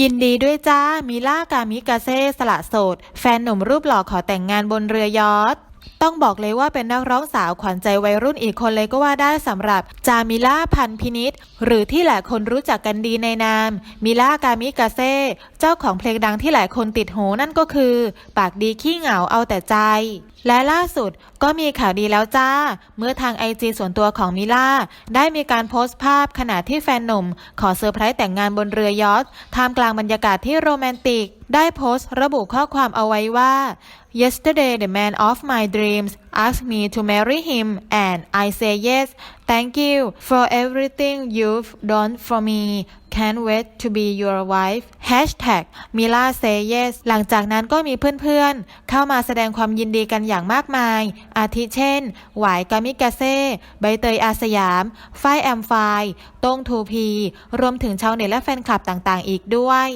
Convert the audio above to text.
ยินดีด้วยจ้า มิล่ากามิกาเซ่สละโสด แฟนหนุ่มรูปหล่อขอแต่งงานบนเรือยอท ต้องบอกเลยว่าเป็นนักร้องสาวขวัญใจวัยรุ่นอีกคนเลยก็ว่าได้สำหรับจามิล่าพันพินิษหรือที่หลายคนรู้จักกันดีในนาม มิล่ากามิกาเซ่เจ้าของเพลงดังที่หลายคนติดหูนั่นก็คือ ปากดีขี้เหงาเอาแต่ใจ และล่าสุดก็มีข่าวดีแล้วจ้า เมื่อทางไอจีส่วนตัวของมิล่าได้มีการโพสต์ภาพขณะที่แฟนหนุ่ม ขอเซอร์ไพรส์แต่งงานบนเรือ ยอทท่ามกลางบรรยากาศที่โรแมนติกได้โพสต์ระบุข้อความเอาไว้ว่า Yesterday the man of my dreams asked me to marry him and I say yes thank you for everything you've done for me can't wait to be your wife hashtag Mila say yes หลังจากนั้นก็มีเพื่อนๆ เข้ามาแสดงความยินดีกันอย่างมากมาย อาทิเช่น หวายกามิกาเซ่ ใบเตยอาสยาม ฝ้ายแอมไฟโต้งทูพี รวมถึงชาวเน็ตและแฟนคลับต่างๆ อีกด้วย